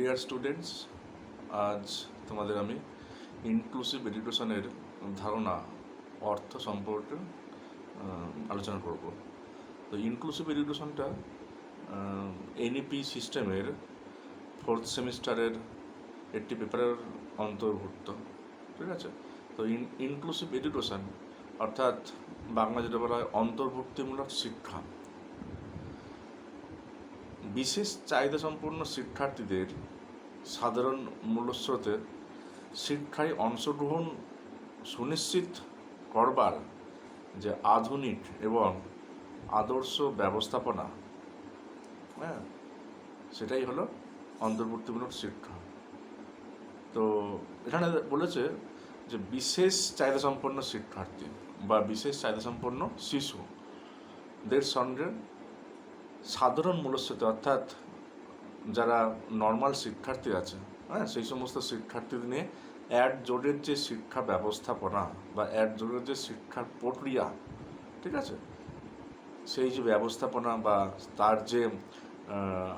Dear students আজ তোমাদের আমি ইনক্লুসিভ এডুকেশনের ধারণা, অর্থ সম্পর্কে আলোচনা করব। তো ইনক্লুসিভ এডুকেশনটা এনইপি সিস্টেমের ফোর্থ সেমিস্টারের একটি পেপারের অন্তর্ভুক্ত, ঠিক আছে? তো ইন ইনক্লুসিভ এডুকেশন অর্থাৎ বাংলা যেটা বলা হয়, অন্তর্ভুক্তিমূলক শিক্ষা। বিশেষ চাহিদা সম্পন্ন শিক্ষার্থীদের সাধারণ মূল্যস্রোতে শিক্ষায় অংশগ্রহণ সুনিশ্চিত করবার যে আধুনিক এবং আদর্শ ব্যবস্থাপনা হ্যাঁ সেটাই হলো অন্তর্বর্তীমূলক শিক্ষা। তো এখানে বলেছে যে বিশেষ চাহিদা সম্পন্ন শিক্ষার্থী বা বিশেষ চাহিদা সম্পন্ন শিশুদের সঙ্গে সাধারণ মূল্যস্রোতে অর্থাৎ যারা নর্মাল শিক্ষার্থী আছে হ্যাঁ সেই সমস্ত শিক্ষার্থীদের নিয়ে অ্যাড জোডের যে শিক্ষা ব্যবস্থাপনা বা অ্যাড জোডের যে শিক্ষার প্রক্রিয়া, ঠিক আছে? সেই যে ব্যবস্থাপনা বা তার যে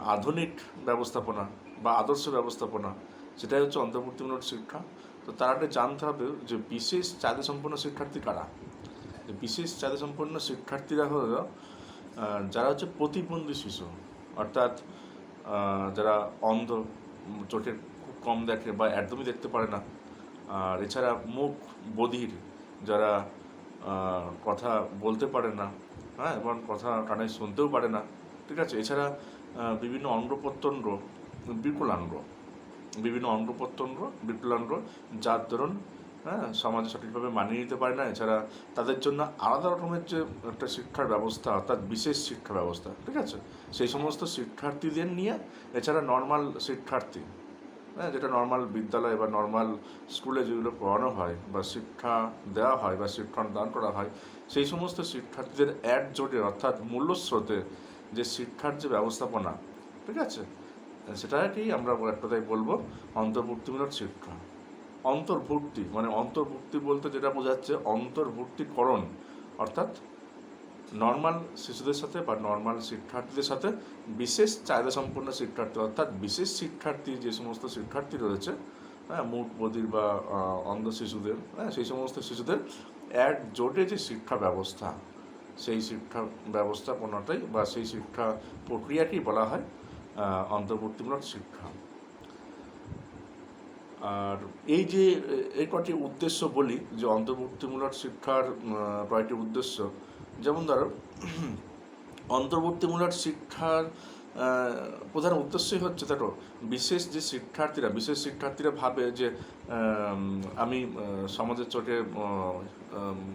আধুনিক ব্যবস্থাপনা বা আদর্শ ব্যবস্থাপনা, সেটাই হচ্ছে অন্তর্ভুক্তিমূলক শিক্ষা। তো তার আগে জানতে হবে যে বিশেষ চাহিদা সম্পন্ন শিক্ষার্থী কারা? বিশেষ চাহিদা সম্পন্ন শিক্ষার্থীরা হলো যারা হচ্ছে প্রতিবন্ধী শিশু অর্থাৎ যারা অন্ধ উম, চোখে খুব কম দেখে বা একদমই দেখতে পারে না। আর এছাড়া মুখ বধির যারা কথা বলতে পারে না হ্যাঁ এবং কথা কানে শুনতেও পারে না ঠিক আছে? এছাড়া বিভিন্ন অঙ্গ প্রত্যঙ্গ বিকলাঙ্গ বিভিন্ন অঙ্গ প্রত্যঙ্গ বিকলাঙ্গ যার দরুন হ্যাঁ সমাজে সঠিকভাবে মানিয়ে নিতে পারে না। এছাড়া তাদের জন্য আলাদা রকমের যে একটা শিক্ষার ব্যবস্থা, অর্থাৎ বিশেষ শিক্ষা ব্যবস্থা, ঠিক আছে? সেই সমস্ত শিক্ষার্থীদের নিয়ে, এছাড়া নর্মাল শিক্ষার্থী হ্যাঁ যেটা নর্মাল বিদ্যালয় বা নর্মাল স্কুলে যেগুলো পড়ানো হয় বা শিক্ষা দেওয়া হয় বা শিক্ষণ দান করা হয়, সেই সমস্ত শিক্ষার্থীদের এক জোটে, অর্থাৎ মূল্যস্রোতে যে শিক্ষার যে ব্যবস্থাপনা, ঠিক আছে? সেটাকেই আমরা এক কথায় বলব অন্তর্ভুক্তিমূলক শিক্ষা। অন্তর্ভুক্তি মানে অন্তর্ভুক্তি বলতে যেটা বোঝাচ্ছে অন্তর্ভুক্তিকরণ, অর্থাৎ নর্মাল শিশুদের সাথে বা নর্মাল শিক্ষার্থীদের সাথে বিশেষ চাহিদা সম্পন্ন শিক্ষার্থী, অর্থাৎ বিশেষ শিক্ষার্থী যে সমস্ত শিক্ষার্থী রয়েছে হ্যাঁ মুখ বধির বা অন্ধ শিশুদের হ্যাঁ সেই সমস্ত শিশুদের এক জোটে যে শিক্ষা ব্যবস্থা, সেই শিক্ষা ব্যবস্থাপনাটাই বা সেই শিক্ষা প্রক্রিয়াকেই বলা হয় অন্তর্বর্তীমূলক শিক্ষা। আর এই যে এই কটি উদ্দেশ্য বলি, যে অন্তর্ভুক্তিমূলক শিক্ষার কয়টি উদ্দেশ্য? যেমন ধরো, অন্তর্বর্তীমূলক শিক্ষার প্রধান উদ্দেশ্যই হচ্ছে, দেখো, বিশেষ যে শিক্ষার্থীরা, বিশেষ শিক্ষার্থীরা ভাবে যে আমি সমাজের চোখে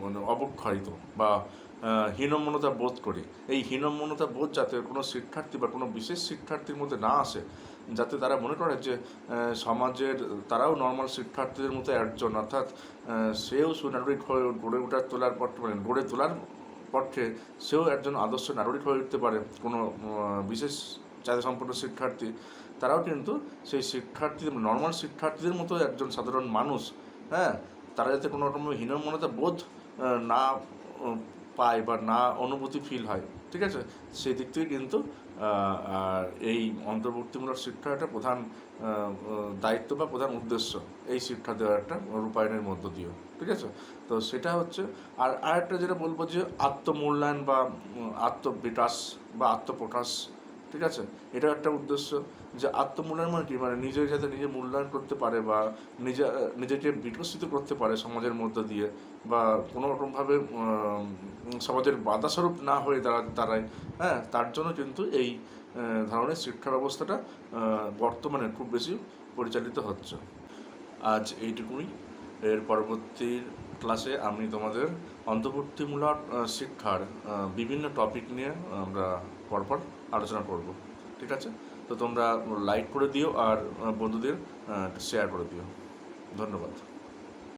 মানে অবক্ষয়িত বা হীনমন্যতা বোধ করি। এই হীনমন্যতা বোধ যাতে কোনো শিক্ষার্থী বা কোনো বিশেষ শিক্ষার্থীর মধ্যে না আসে, যাতে তারা মনে করে যে সমাজের, তারাও নর্মাল শিক্ষার্থীদের মতো একজন, অর্থাৎ সেও সুনাগরিক হয়ে গড়ে ওঠার তোলার পর মানে গড়ে তোলার পক্ষে সেও একজন আদর্শ নাগরিক হয়ে উঠতে পারে কোনো বিশেষ চাহিদা সম্পন্ন শিক্ষার্থী। তারাও কিন্তু সেই শিক্ষার্থীদের নর্মাল শিক্ষার্থীদের মতো একজন সাধারণ মানুষ হ্যাঁ? তারা যাতে কোনো রকম হীনমন্যতা বোধ না পায় বা না অনুভূতি ফিল হয়, ঠিক আছে? সেই দিক থেকে কিন্তু এই অন্তর্ভুক্তিমূলক শিক্ষা একটা প্রধান দায়িত্ব বা প্রধান উদ্দেশ্য এই শিক্ষা দেওয়ার একটা রূপায়ণের মধ্য দিয়েও, ঠিক আছে? তো সেটা হচ্ছে, আর আরেকটা যেটা বলব যে আত্মমূল্যায়ন বা আত্মবিকাশ বা আত্মপ্রকাশ ঠিক আছে? এটা একটা উদ্দেশ্য যে আত্মমূল্যায়ন মানে কি? মানে নিজে যাতে নিজে মূল্যায়ন করতে পারে বা নিজে নিজেকে বিকশিত করতে পারে সমাজের মধ্য দিয়ে বা কোনো রকমভাবে সমাজের বাধাস্বরূপ না হয়ে দাঁড়া, দাঁড়ায় হ্যাঁ? তার জন্য কিন্তু এই ধরনের শিক্ষা ব্যবস্থাটা বর্তমানে খুব বেশি পরিচালিত হচ্ছে। আজ এইটুকুই। এর পরবর্তী ক্লাসে আমি তোমাদের অন্তর্বর্তীমূলক শিক্ষার বিভিন্ন টপিক নিয়ে আমরা পরপর আলোচনা করব, ঠিক আছে? তো তোমরা লাইক করে দিও আর বন্ধুদের শেয়ার করে দিও। ধন্যবাদ।